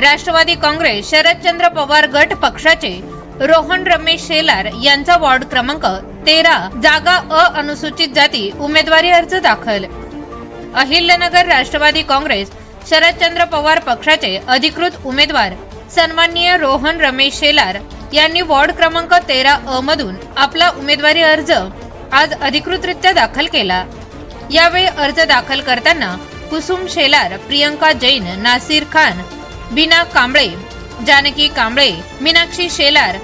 राष्ट्रवादी काँग्रेस शरदचंद्र पवार गट पक्षाचे रोहन रमेश शेलार यांचा वॉर्ड क्रमांक तेरा जागा अ अनुसूचित जाती उमेदवारी अर्ज दाखल. अहिल्यनगर राष्ट्रवादी काँग्रेस शरदचंद्र पवार पक्षाचे अधिकृत उमेदवार सन्माननीय रोहन रमेश शेलार यांनी वॉर्ड क्रमांक तेरा अ मधून आपला उमेदवारी अर्ज आज अधिकृतरित्या दाखल केला. यावेळी अर्ज दाखल करताना कुसुम शेलार प्रियंका जैन नासिर खान बीना कांबळे जानकी कांबळे मीनाक्षी शेलार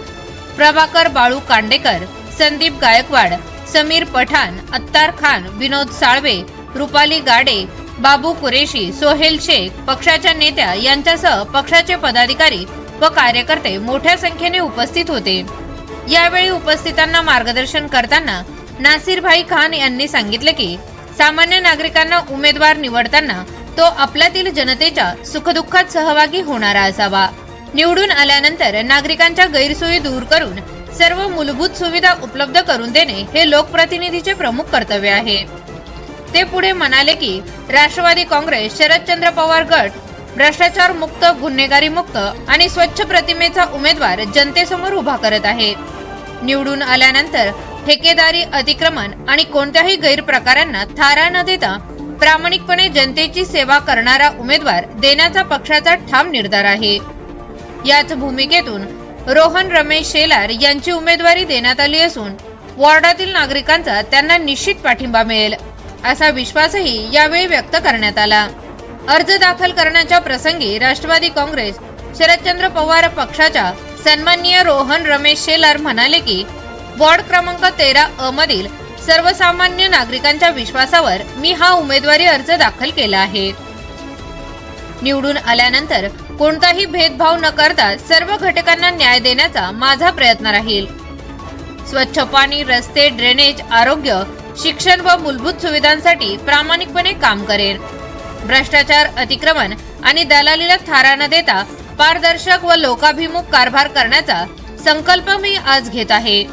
प्रभाकर बाळू कांडेकर संदीप गायकवाड समीर पठाण अत्तार खान विनोद साळवे रुपाली गाडे बाबू कुरेशी सोहेल शेख पक्षाच्या नेत्या यांच्यासह पक्षाचे पदाधिकारी व कार्यकर्ते मोठ्या संख्येने उपस्थित होते. यावेळी उपस्थितांना मार्गदर्शन करताना नासिरभाई खान यांनी सांगितले की सामान्य नागरिकांना उमेदवार निवडताना तो आपल्यातील जनतेच्या सुखदुःखात सहभागी होणारा असावा. निवडून आल्यानंतर नागरिकांच्या गैरसोयी दूर करून सर्व मूलभूत सुविधा उपलब्ध करून देणे हे लोकप्रतिनिधीचे प्रमुख कर्तव्य आहे. ते पुढे म्हणाले की राष्ट्रवादी काँग्रेस शरदचंद्र पवार गट भ्रष्टाचार मुक्त गुन्हेगारी मुक्त आणि स्वच्छ प्रतिमेचा उमेदवार जनतेसमोर उभा करत आहे. निवडून आल्यानंतर ठेकेदारी अतिक्रमण आणि कोणत्याही गैरप्रकारांना थारा न देता प्रामाणिकपणे जनतेची सेवा करणारा उमेदवार देण्याचा पक्षाचा ठाम निर्धार आहे. याच भूमिकेतून रोहन रमेश शेलार यांची उमेदवारी देण्यात आली असून वॉर्डातील नागरिकांचा त्यांना निश्चित पाठिंबा मिळेल असा विश्वासही यावेळी व्यक्त करण्यात आला. अर्ज दाखल करण्याच्या प्रसंगी राष्ट्रवादी काँग्रेस शरदचंद्र पवार पक्षाच्या सन्माननीय रोहन रमेश शेलार म्हणाले की वॉर्ड क्रमांक तेरा अ मधील सर्वसामान्य नागरिकांच्या विश्वासावर मी हा उमेदवारी अर्ज दाखल केला आहे. निवडून आल्यानंतर कोणताही भेदभाव न करता सर्व घटकांना न्याय देण्याचा माझा प्रयत्न राहील. स्वच्छ पाणी रस्ते ड्रेनेज आरोग्य शिक्षण व मूलभूत सुविधांसाठी प्रामाणिकपणे काम करेन. भ्रष्टाचार अतिक्रमण आणि दलालीला थारा न देता पारदर्शक व लोकाभिमुख कारभार करण्याचा संकल्प मी आज घेत आहे.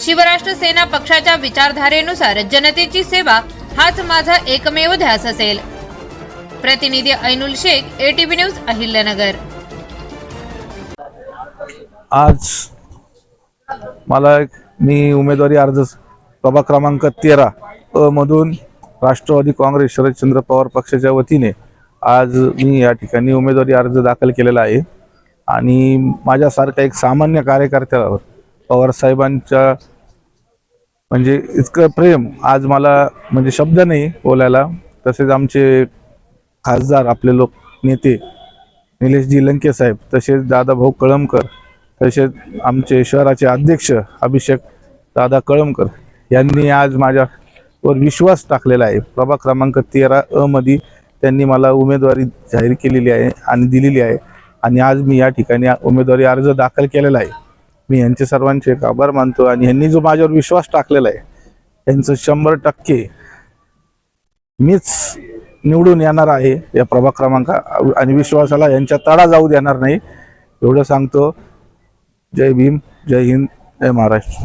शिवराष्ट्र सेना पक्षाच्या विचारधारेनुसार जनतेची सेवा हाच माझा एकमेव ध्यास असेल. प्रतिनिधी ऐनुल शेख एटीव्ही न्यूज अहिल्यानगर. आज मला एक- मी उमेदवारी अर्ज प्रभाग क्रमांक तेरा अ मधून राष्ट्रवादी काँग्रेस शरदचंद्र पवार पक्षाच्या वतीने आज मी या ठिकाणी उमेदवारी अर्ज दाखल केलेला आहे. आणि माझ्यासारखा एक सामान्य कार्यकर्त्यावर पवार साहेबांच्या म्हणजे इतकं प्रेम. आज मला म्हणजे शब्द नाही बोलायला. तसेच आमचे खासदार आपले लोक नेते निलेशजी लंके साहेब तसेच दादाभाऊ कळमकर तसेच आमचे शहराचे अध्यक्ष अभिषेक दादा कळमकर यांनी आज माझ्यावर विश्वास टाकलेला आहे. प्रभाग क्रमांक तेरा अ मध्ये त्यांनी मला उमेदवारी जाहीर केलेली आहे आणि दिलेली आहे. आणि आज मी या ठिकाणी उमेदवारी अर्ज दाखल केलेला आहे. मी यांचे सर्वांचे एक आभार मानतो आणि यांनी जो माझ्यावर विश्वास टाकलेला आहे त्यांचं शंभर टक्के मीच निवडून येणार आहे या प्रभाग क्रमांक आणि विश्वासाला यांच्या तडा जाऊ देणार नाही एवढं सांगतो. जय भीम जय हिंद जय महाराष्ट्र.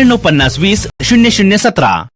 पन्नास वीस शून्य शून्य सतरा.